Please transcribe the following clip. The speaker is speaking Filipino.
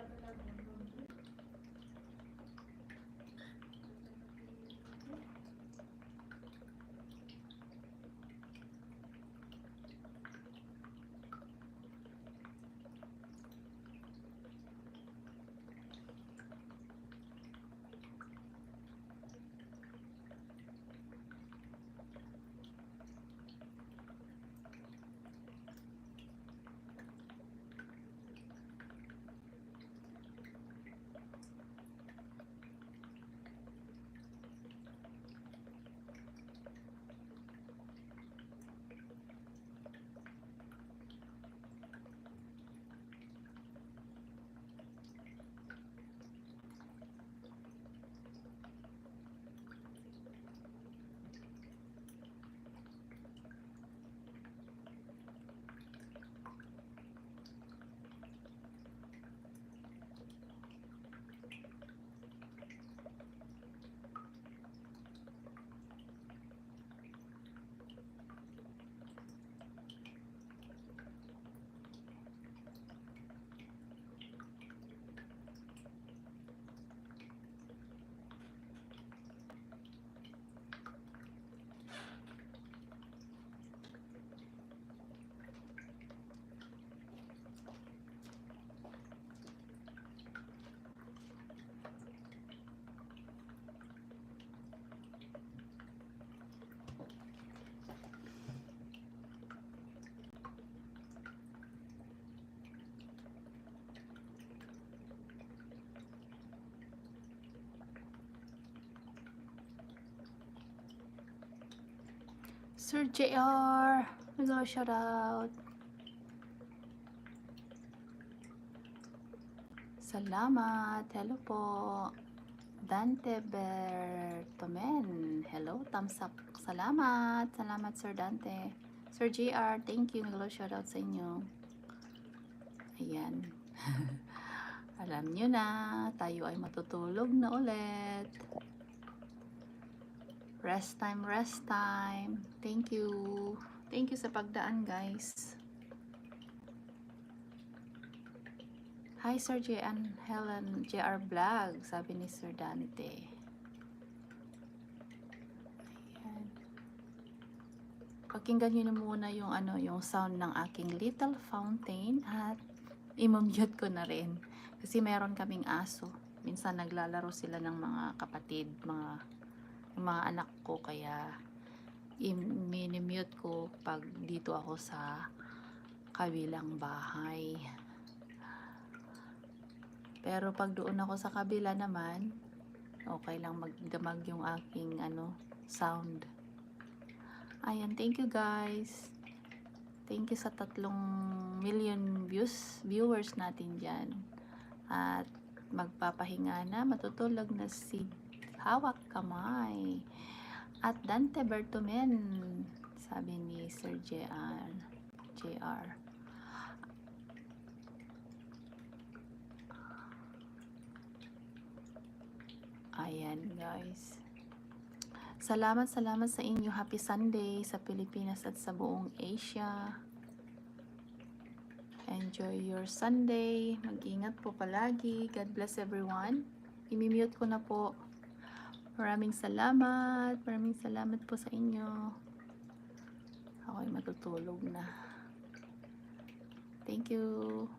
Thank you. Sir JR. Hello, shout out. Salamat. Hello po. Dante Bertomen. Hello, thumbs up. Salamat. Salamat, Sir Dante. Sir JR, thank you. Hello, shout out sa inyo. Ayan. Alam nyo na, tayo ay matutulog na ulit. Rest time, rest time. Thank you. Thank you sa pagdaan, guys. Hi, Sir J. and Helen JR Vlog, sabi ni Sir Dante. Ayan. Pakinggan nyo na muna yung, ano, yung sound ng aking little fountain at imamute ko na rin. Kasi meron kaming aso. Minsan naglalaro sila ng mga kapatid, mga yung mga anak ko kaya i-mute ko pag dito ako sa kabilang bahay. Pero pag doon ako sa kabila naman, okay lang magdamag yung aking ano, sound. Ayan, thank you guys. Thank you sa tatlong million views, viewers natin dyan. At magpapahinga na, matutulog na si Hawak Kamay. At Dante Bertomen, sabi ni Sir JR. JR. Ayan guys. Salamat, salamat sa inyo. Happy Sunday sa Pilipinas at sa buong Asia. Enjoy your Sunday. Mag-ingat po palagi. God bless everyone. Imimute ko na po. Maraming salamat. Maraming salamat po sa inyo. Ako'y matutulog na. Thank you.